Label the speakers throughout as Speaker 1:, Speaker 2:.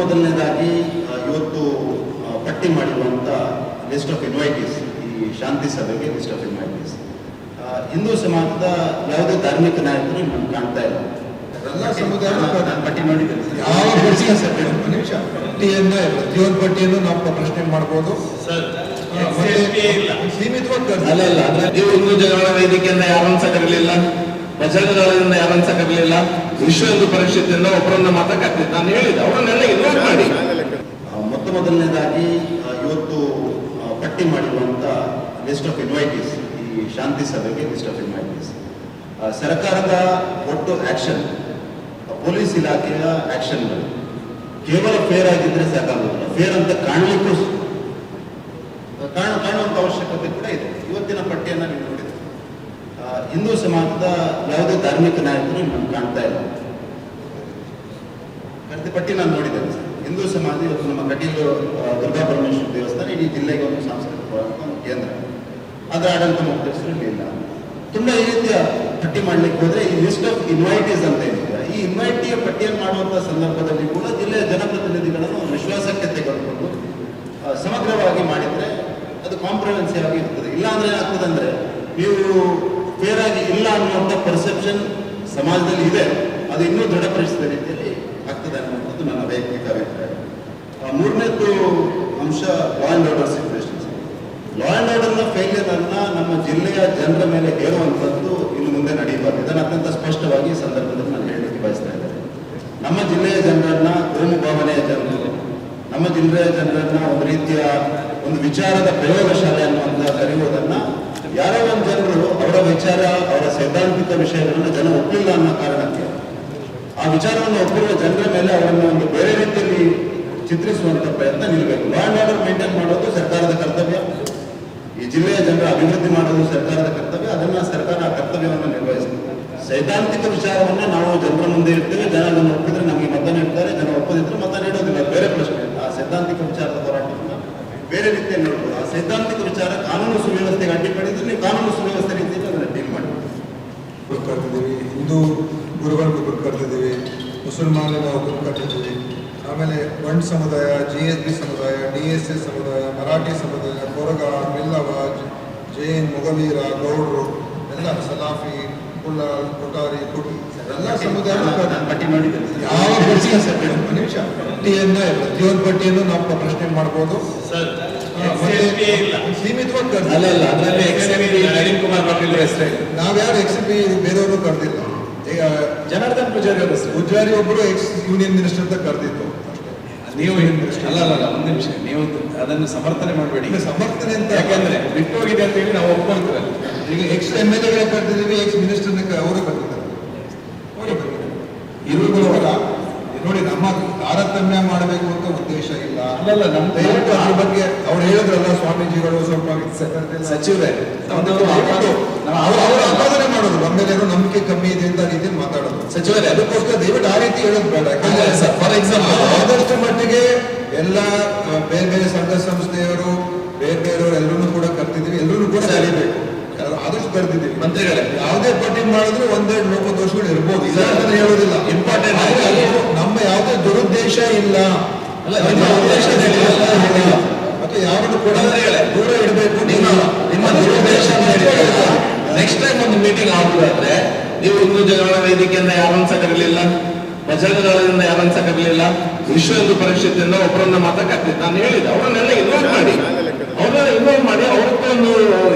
Speaker 1: ಮೊದಲನೇದಾಗಿ ಇವತ್ತು ಪಟ್ಟಿ ಮಾಡಿರುವಂಥ ಲಿಸ್ಟ್ ಆಫ್ ಇನ್ವೈಟೀಸ್ ಈ ಶಾಂತಿ ಸಭೆಗೆ ಲಿಸ್ಟ್ ಆಫ್ ಇನ್ವೈಟೀಸ್ ಹಿಂದೂ ಸಮಾಜದ ಯಾವುದೇ ಧಾರ್ಮಿಕ ನಾಯಕರು ನಮ್ಗೆ ಕಾಣ್ತಾ ಇಲ್ಲ.
Speaker 2: ಎಲ್ಲ ಸಮುದಾಯ
Speaker 1: ನಾನು ಪಟ್ಟಿ ನೋಡಿದ್ದೇನೆ
Speaker 2: ಯಾವ ಪಟ್ಟಿ? ಒಂದು ನಿಮಿಷ. ಪಟ್ಟಿಯನ್ನ ಪ್ರತಿಯೊಂದು ಪಟ್ಟಿಯನ್ನು ನಾವು ಪ್ರಶ್ನೆ ಮಾಡ್ಬೋದು. ಸೀಮಿತವಾಗಿ
Speaker 3: ಅಲ್ಲ ಅಲ್ಲ ಅಂದ್ರೆ ನೀವು ಹಿಂದೂ ಜಗಳ ವೇದಿಕೆಯನ್ನ ಯಾರನ್ನ ಸಹ ಕರೀಲಿಲ್ಲ ಸಾಕಾಗಲಿಲ್ಲ ಕರೀಲಿಲ್ಲ ವಿಶ್ವ ಹಿಂದೂ ಪರಿಷತ್ತಿಂದ ಒಬ್ಬರನ್ನ ಕರ್ತಿದ್ದೆ ನಾನು ಹೇಳಿದ್ದೆ ಅವರನ್ನೆಲ್ಲ ಇನ್ವೈಟ್ ಮಾಡಿ.
Speaker 1: ಮೊತ್ತ ಮೊದಲನೇದಾಗಿ ಇವತ್ತು ಪಟ್ಟಿ ಮಾಡಿರುವಂತಹ ಲಿಸ್ಟ್ ಆಫ್ ಇನ್ವೈಟೀಸ್ ಈ ಶಾಂತಿ ಸಭೆಗೆ ಲಿಸ್ಟ್ ಆಫ್ ಇನ್ವೈಟೀಸ್ ಸರ್ಕಾರದ ಒಟ್ಟು ಆಕ್ಷನ್ ಪೊಲೀಸ್ ಇಲಾಖೆಯ ಆಕ್ಷನ್ಗಳು ಕೇವಲ ಫೇರ್ ಆಗಿದ್ರೆ ಸಾಕಾಗುತ್ತಿಲ್ಲ ಫೇರ್ ಅಂತ ಕಾಣಲಿಕ್ಕೂ ಕಾಣ ಕಾಣ ಕಾಣುವಂಥ ಅವಶ್ಯಕತೆ ಕೂಡ ಇದೆ ಇವತ್ತಿನ ಪಟ್ಟಿಯನ್ನು ನೀವು ನೋಡಿದ್ರೆ ಆ, ಹಿಂದೂ ಸಮಾಜದ ಯಾವುದೇ ಧಾರ್ಮಿಕ ನಾಯಕರು ನಮ್ಗೆ ಕಾಣ್ತಾ ಇಲ್ಲ. ಕರೆದ ಪಟ್ಟಿ ನಾನು ನೋಡಿದ್ದೇನೆ ಹಿಂದೂ ಸಮಾಜ ಇವತ್ತು ನಮ್ಮ ಕಟೀಲು ದುರ್ಗಾ ಪರಮೇಶ್ವರ ದೇವಸ್ಥಾನ ಇಡೀ ಜಿಲ್ಲೆಗೆ ಒಂದು ಸಾಂಸ್ಕೃತಿಕ ಕೇಂದ್ರ. ಅದರ ಆಡಳಿತ ಮುಖ್ಯಸ್ಥರು ಇಲ್ಲಿ. ತುಂಬ ಈ ರೀತಿಯ ಪಟ್ಟಿ ಮಾಡ್ಲಿಕ್ಕೆ ಹೋದ್ರೆ ಈ ಲಿಸ್ಟ್ ಆಫ್ ಇನ್ವೈಟೀಸ್ ಅಂತ ಏನಿದೆ ಈ ಇನ್ವೈಟಿಯ ಪಟ್ಟಿಯನ್ನು ಮಾಡುವಂತಹ ಸಂದರ್ಭದಲ್ಲಿ ಕೂಡ ಜಿಲ್ಲೆಯ ಜನಪ್ರತಿನಿಧಿಗಳನ್ನು ವಿಶ್ವಾಸಕ್ಕೆ ತೆಗೆದುಕೊಂಡು ಸಮಗ್ರವಾಗಿ ಮಾಡಿದ್ರೆ ಅದು ಕಾಂಪ್ರಹೆನ್ಸಿವ್ ಆಗಿ ಇರ್ತದೆ. ಇಲ್ಲಾಂದ್ರೆ ಏನಾಗ್ತದೆ ಅಂದ್ರೆ, ನೀವು ಫೇರ್ ಆಗಿ ಇಲ್ಲ ಅನ್ನುವಂಥ ಪರ್ಸೆಪ್ಷನ್ ಸಮಾಜದಲ್ಲಿ ಇದೆ. ಅದು ಇನ್ನೂ ದೃಢಪಡಿಸಿದ ರೀತಿಯಲ್ಲಿ ಆಗ್ತದೆ ಅನ್ನುವಂಥದ್ದು ನನ್ನ ವೈಯಕ್ತಿಕ ಅಭಿಪ್ರಾಯ. ಮೂರನೇದು ಅಂಶ law and order situation law and ಆರ್ಡರ್ನ ಫೇಲಿಯರ್ ಅನ್ನ ನಮ್ಮ ಜಿಲ್ಲೆಯ ಜನರ ಮೇಲೆ ಹೇಳುವಂಥದ್ದು ಇನ್ನು ಮುಂದೆ ನಡೆಯಬಾರ್ದು. ಇದನ್ನು ಅತ್ಯಂತ ಸ್ಪಷ್ಟವಾಗಿ ಈ ಸಂದರ್ಭದಲ್ಲಿ ನಾನು ಹೇಳಲಿಕ್ಕೆ ಬಯಸ್ತಾ ಇದ್ದೇನೆ. ನಮ್ಮ ಜಿಲ್ಲೆಯ ಜನರನ್ನ ಕೋಮು ಭಾವನೆಯ ಜನರು ನಮ್ಮ ಜಿಲ್ಲೆಯ ಜನರನ್ನ ಒಂದು ರೀತಿಯ ಒಂದು ವಿಚಾರದ ಪ್ರಯೋಗಶಾಲೆ ಅನ್ನುವಂಥ ಕರೆಯುವುದನ್ನ ಯಾರೋ ಒಂದು ಜನರು ಅವರ ವಿಚಾರ, ಅವರ ಸೈದ್ಧಾಂತಿಕ ವಿಷಯಗಳನ್ನು ಜನ ಒಪ್ಪಲಿಲ್ಲ ಅನ್ನೋ ಕಾರಣಕ್ಕೆ, ಆ ವಿಚಾರವನ್ನು ಒಪ್ಪಿರುವ ಜನರ ಮೇಲೆ ಅವರನ್ನು ಒಂದು ಬೇರೆ ರೀತಿಯಲ್ಲಿ ಚಿತ್ರಿಸುವಂತ ಪ್ರಯತ್ನ ನಿಲ್ಲಬೇಕು ಲಾ ಅಂಡ್ ಆರ್ಡರ್ ಮೇಂಟೈನ್ ಮಾಡೋದು ಸರ್ಕಾರದ ಕರ್ತವ್ಯ. ಈ ಜಿಲ್ಲೆಯ ಜನರ ಅಭಿವೃದ್ಧಿ ಮಾಡೋದು ಸರ್ಕಾರದ ಕರ್ತವ್ಯ. ಅದನ್ನ ಸರ್ಕಾರ ಆ ಕರ್ತವ್ಯವನ್ನು ನಿರ್ವಹಿಸಬೇಕು ಸೈದ್ಧಾಂತಿಕ ವಿಚಾರವನ್ನ ನಾವು ಜನರ ಮುಂದೆ ಇರ್ತೇವೆ ಜನ ಅದನ್ನು ಒಪ್ಪಿದ್ರೆ ನಮಗೆ ಮತ ನೀಡ್ತಾರೆ. ಜನ ಒಪ್ಪದಿದ್ರೆ ಮತ ನೀಡೋದಿಲ್ಲ. ಬೇರೆ ಪ್ರಶ್ನೆ. ಆ ಸೈದ್ಧಾಂತಿಕ ಹೋರಾಟವನ್ನು ಬೇರೆ ರೀತಿಯಲ್ಲಿ ನೋಡ್ಬೋದು. ಆ ಸೈದ್ಧಾಂತಿಕ ವಿಚಾರ ಕಾನೂನು ಸುವ್ಯವಸ್ಥೆಗೆ ಅಡ್ಡಿಪಡಿದ್ರೆ ನೀವು ಕಾನೂನು ಸುವ್ಯವಸ್ಥೆ ರೀತಿಯಲ್ಲಿ ಅದನ್ನು ಡೀಲ್
Speaker 2: ಮಾಡ್ಬೋದು ಹಿಂದೂ ಗುರುಗಳಿಗೆ ಒಬ್ರು ಮುಸಲ್ಮಾನರು ನಾವು ಒಬ್ರು ಕರ್ತಿದ್ದೀವಿ ಆಮೇಲೆ ಬಂಡ್ ಸಮುದಾಯ, ಜಿ ಎಸ್ ಬಿ ಸಮುದಾಯ, ಡಿ ಎಸ್ ಎಸ್ ಸಮುದಾಯ, ಮರಾಠಿ ಸಮುದಾಯ, ಕೊರಗ, ಮಿಲ್ಲವ, ಜೈನ್ ಮೊಗವೀರ ಗೌಡ್ರು, ಎಲ್ಲ ಸಲಾಫಿ ಕುಳ್ಳ ಕೊಟಾರಿ ಕುಟ್. ಎಲ್ಲ ಸಮುದಾಯ
Speaker 1: ಪಟ್ಟಿ ಮಾಡಿದ್ದೇನೆ
Speaker 2: ಯಾವ ಪಟ್ಟಿ ಸರ್ ನಿಮಿಷ. ಪಟ್ಟಿಯನ್ನ ಪ್ರತಿಯೊಂದು ಪಟ್ಟಿಯನ್ನು ನಾವು ಪ್ರಶ್ನೆ ಮಾಡ್ಬೋದು. ಸೀಮಿತವಾಗಿ
Speaker 3: ಅಲ್ಲ ಅಲ್ಲ ಅದರಲ್ಲಿ ಎಕ್ಸ್ ನಳಿನ್ ಕುಮಾರ್ ಪಾಟೀಲ್ ಹೆಸರೇ
Speaker 2: ನಾವ್ಯಾರು ಎಕ್ಸ್ ಪಿ ಬೇರೆಯವರು ಕರೆದಿಲ್ಲ. ಈಗ
Speaker 3: ಜನಾರ್ದನ್ ಪೂಜಾರಿ ಅವ್ರ
Speaker 2: ಪೂಜಾರಿ ಒಬ್ಬರು ಎಕ್ಸ್ ಯೂನಿಯನ್ ಮಿನಿಸ್ಟರ್ ಅಂತ ಕರೆದಿತ್ತು
Speaker 3: ನೀವು ಅಲ್ಲ ಅಲ್ಲ ಅಲ್ಲ ಒಂದು ನಿಮಿಷ. ನೀವು ಅದನ್ನು ಸಮರ್ಥನೆ ಮಾಡಬೇಡಿ.
Speaker 2: ಈಗ ಸಮರ್ಥನೆ ಅಂತ
Speaker 3: ಯಾಕಂದ್ರೆ ಬಿಟ್ಟು ಹೋಗಿದೆ ಅಂತ ಹೇಳಿ ನಾವು ಒಪ್ಕೊಂತೀವಲ್ಲ.
Speaker 2: ಈಗ ಎಕ್ಸ್ ಎಂ ಎಲ್ ಎಗಳ ಕರೆದಿದ್ದೀವಿ ಎಕ್ಸ್ ಮಿನಿಸ್ಟರ್ನ ಅವರು ಕರೆದಿದ್ದಾರೆ. ಇರುವುದೂ ಅಲ್ಲ. ನೋಡಿ ನಮ್ಮ ತಾರತಮ್ಯ ಮಾಡಬೇಕು ಅಂತ ಉದ್ದೇಶ ಇಲ್ಲ.
Speaker 3: ಅಲ್ಲಲ್ಲ ನಮ್ಮ
Speaker 2: ದಯವಿಟ್ಟು ಅದ್ರ ಬಗ್ಗೆ ಅವ್ರು ಹೇಳಿದ್ರಲ್ಲ ಸ್ವಾಮೀಜಿಗಳು ಸ್ವಲ್ಪ
Speaker 3: ಸಚಿವರೇ
Speaker 2: ಅವರು ಆರಾಧನೆ ಮಾಡೋದು. ನಮ್ಮ ಮೇಲೆ ನಂಬಿಕೆ ಕಮ್ಮಿ ಇದೆ ಅಂತ ರೀತಿ ರೀತಿಯಲ್ಲಿ ಮಾತಾಡೋದು.
Speaker 3: ಸಚಿವರೇ ಅದು
Speaker 2: ಅದಕ್ಕೋಸ್ಕರ ದಯವಿಟ್ಟು ಆ ರೀತಿ ಹೇಳೋದು ಬೇಡ. ಯಾಕಂದ್ರೆ
Speaker 3: ಅಲ್ಲ ಸರ್,
Speaker 2: ಆದಷ್ಟು ಮಟ್ಟಿಗೆ ಎಲ್ಲ ಕರೆದಿದ್ದೀವಿ ಯಾವುದೇ ಪಾರ್ಟಿ ಮಾಡಿದ್ರು ಒಂದೆರಡು ಲೋಪದೋಷಗಳು ಇರ್ಬೋದು. ಇಲ್ಲ ಅಂತ ಹೇಳೋದಿಲ್ಲ. ಇಂಪಾರ್ಟೆಂಟ್ ನಮ್ಮ ಯಾವುದೇ ದುರುದ್ದೇಶ ಇಲ್ಲ.
Speaker 3: ಉದ್ದೇಶ
Speaker 2: ಮತ್ತೆ ಮತ್ತು ಯಾರನ್ನು ಕೂಡ ದೂರ ಇಡಬೇಕು
Speaker 3: ನಿಮ್ಮ ನಿಮ್ಮ ದುರುದ್ದೇಶ ನೆಕ್ಸ್ಟ್ ಟೈಮ್ ಒಂದು ಮೀಟಿಂಗ್ ಆಗುದಾದ್ರೆ ನೀವು ಹಿಂದೂ ಜಗಳ ವೇದಿಕೆಯಿಂದ ಯಾರನ್ನ ಸಕರಲಿಲ್ಲ ಕರೀಲಿಲ್ಲ ಬಜರಂಗದಳದಿಂದ ಯಾರನ್ನ ಸಕರಲಿಲ್ಲ ಕರೀಲಿಲ್ಲ ವಿಶ್ವ ಹಿಂದೂ ಪರಿಷತ್ತಿಂದ ಒಬ್ಬರನ್ನ ಮಾತ್ರ ಕರ್ತಿದ್ದೆ ನಾನು ಹೇಳಿದ್ದೆ ಅವರನ್ನೆಲ್ಲ ಇನ್ವೈಟ್ ಮಾಡಿ. ಅವ್ರನ್ನ ಇನ್ವೈಟ್ ಮಾಡಿ ಅವ್ರಕ್ಕೊಂದು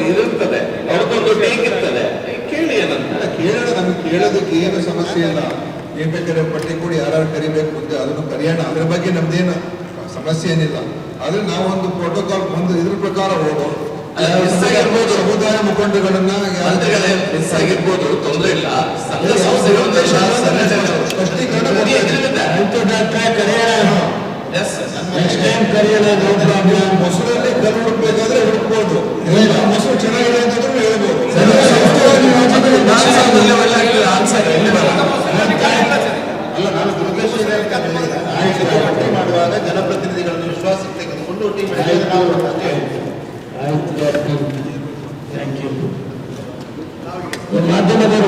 Speaker 3: ಇದಿರ್ತದೆ ಅವ್ರಕ್ಕೊಂದು ಟೇಕ್ ಇರ್ತದೆ.
Speaker 2: ಕೇಳೋಣ ನಮ್ಗೆ ಕೇಳೋದಕ್ಕೆ ಏನು ಸಮಸ್ಯೆ ಇಲ್ಲ. ಏನ್ ಬೇಕಾದ್ರೆ ಪಟ್ಟಿ ಕೂಡ ಯಾರು ಕರಿಬೇಕು ಅಂತ ಅದನ್ನು ಕರೆಯೋಣ. ಅದ್ರ ಬಗ್ಗೆ ನಮ್ದೇನು ಸಮಸ್ಯೆ ಏನಿಲ್ಲ. ಆದ್ರೆ ನಾವೊಂದು ಪ್ರೋಟೋಕಾಲ್ ಒಂದು ಇದ್ರ ಪ್ರಕಾರ ಹೋಗೋ. ಸಮುದಾಯ ಮುಖಂಡಗಳನ್ನ
Speaker 3: ಮಿಸ್ ಆಗಿರ್ಬೋದು ತೊಂದರೆ ಇಲ್ಲ.
Speaker 2: ಕರೆಯೋಣ. ಮೊಸರಲ್ಲಿ ಕಲ್ಲು ಹುಡುಕ್ಬೇಕಾದ್ರೆ ಹುಡುಕ್ಬೋದು
Speaker 4: మధ్యనగర్